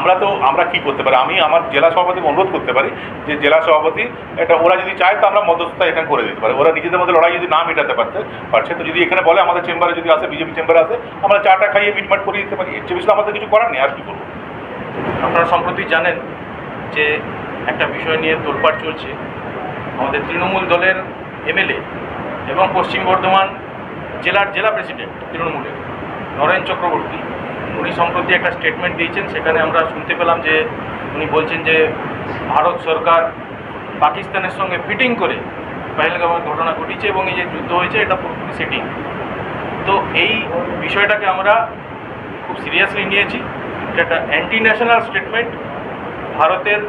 আমরা তো, আমরা কি করতে পারি? আমি আমার জেলা সভাপতিকে অনুরোধ করতে পারি যে জেলা সভাপতি, এটা ওরা যদি চায় তো আমরা মধ্যস্থতা এখানে করে দিতে পারি। ওরা নিজেদের মধ্যে লড়াই যদি না মেটাতে পারতে পারছে, তো যদি এখানে বলে আমাদের চেম্বারে যদি আসে, বিজেপি চেম্বারে আসে, আমরা চাটা খাইয়ে মিটমাট করিয়ে দিতে পারি। এর চেয়ে আমাদের কিছু করার নেই, আর কি করব? আপনারা সম্প্রতি জানেন যে একটা বিষয় নিয়ে তোলপাড় চলছে। আমাদের তৃণমূল দলের এমএলএ এবং পশ্চিম বর্ধমান জেলার জেলা প্রেসিডেন্ট তৃণমূলের, নরেন চক্রবর্তী। উনি সম্প্রতি একটা স্টেটমেন্ট দিয়েছেন, সেখানে আমরা শুনতে পেলাম যে উনি বলছেন যে ভারত সরকার পাকিস্তানের সঙ্গে ফিটিং করে পেহেলগামের ঘটনা ঘটিয়েছে এবং এই যে যুদ্ধ হয়েছে, এটা পুরোপুরি সেটিং তো এই বিষয়টাকে আমরা খুব সিরিয়াসলি নিয়েছি। এটা একটা অ্যান্টি ন্যাশনাল স্টেটমেন্ট ভারতের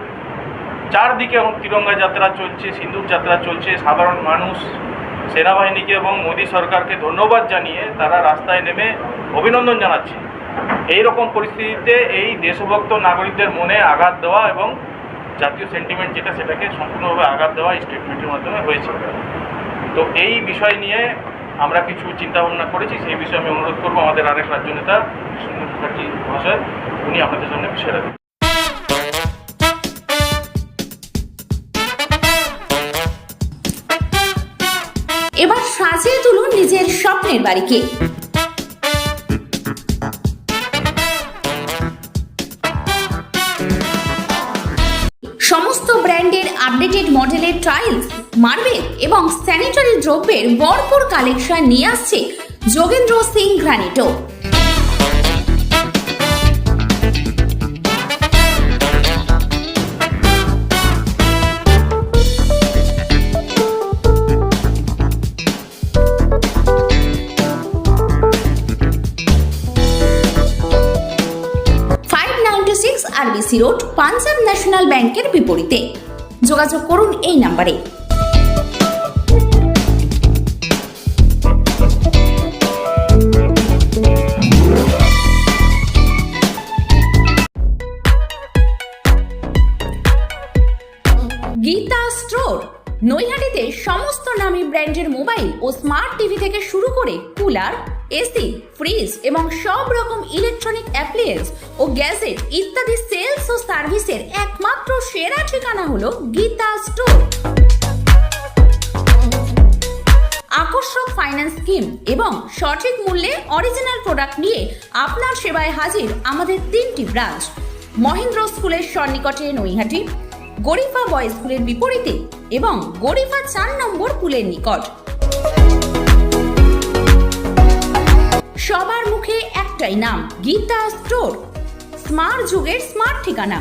চারদিকে এখন তিরঙ্গা যাত্রা চলছে সিন্দুর যাত্রা চলছে, সাধারণ মানুষ, সেনাবাহিনীকে এবং মোদী সরকারকে ধন্যবাদ জানিয়ে তারা রাস্তায় নেমে অভিনন্দন জানাচ্ছে। এই রকম পরিস্থিতিতে এই দেশভক্ত নাগরিকদের মনে আঘাত দেওয়া এবং জাতীয় সেন্টিমেন্ট যেটা সেটাকে সম্পূর্ণভাবে আঘাত দেওয়া এই স্টেটমেন্টের মাধ্যমে হয়েছে তো এই বিষয় নিয়ে আমরা কিছু চিন্তা ভাবনা করেছি। সেই বিষয়ে আমি অনুরোধ করব আমাদের আরেক রাজ্য নেতা মুখার্জি মহাশয়, উনি আপনাদের সামনে বিষয়টা দেবেন। এবার সাজিয়ে তুলুন নিজের স্বপ্নের বাড়িকে। সমস্ত ব্র্যান্ডের আপডেটেড মডেলের ট্রায়ালস মার্বেল এবং স্যানিটারি দ্রব্যের ভরপুর কালেকশন নিয়ে আসছে Jogendra Singh Granito RBC road Punjab national ব্যাংকের বিপরীতে। যোগাযোগ করুন এই নাম্বারে। গীতা স্টোর নৈহাটিতে সমস্ত নামী ব্র্যান্ডের মোবাইল ও স্মার্ট টিভি থেকে শুরু করে কুলার, এসি, ফ্রিজ এবং সব রকম ইলেকট্রনিক অ্যাপ্লিয়েন্স ও গ্যাজেট ইত্যাদি সেলস ও সার্ভিসের একমাত্র সেরা ঠিকানা হলো গীতা স্টোর। আকর্ষক ফাইন্যান্স স্কিম এবং সঠিক মূল্যে অরিজিনাল প্রোডাক্ট নিয়ে আপনার সেবায় হাজির আমাদের তিনটি ব্রাঞ্চ, মহেন্দ্র স্কুলের সন্নিকটে নৈহাটি গরিফা বয়েজ স্কুলের বিপরীতে এবং গরিফা চার নম্বর পুলের নিকট। সবার মুখে একটাই নাম, গীতা স্টোর। স্মার্ট যুগের স্মার্ট ঠিকানা।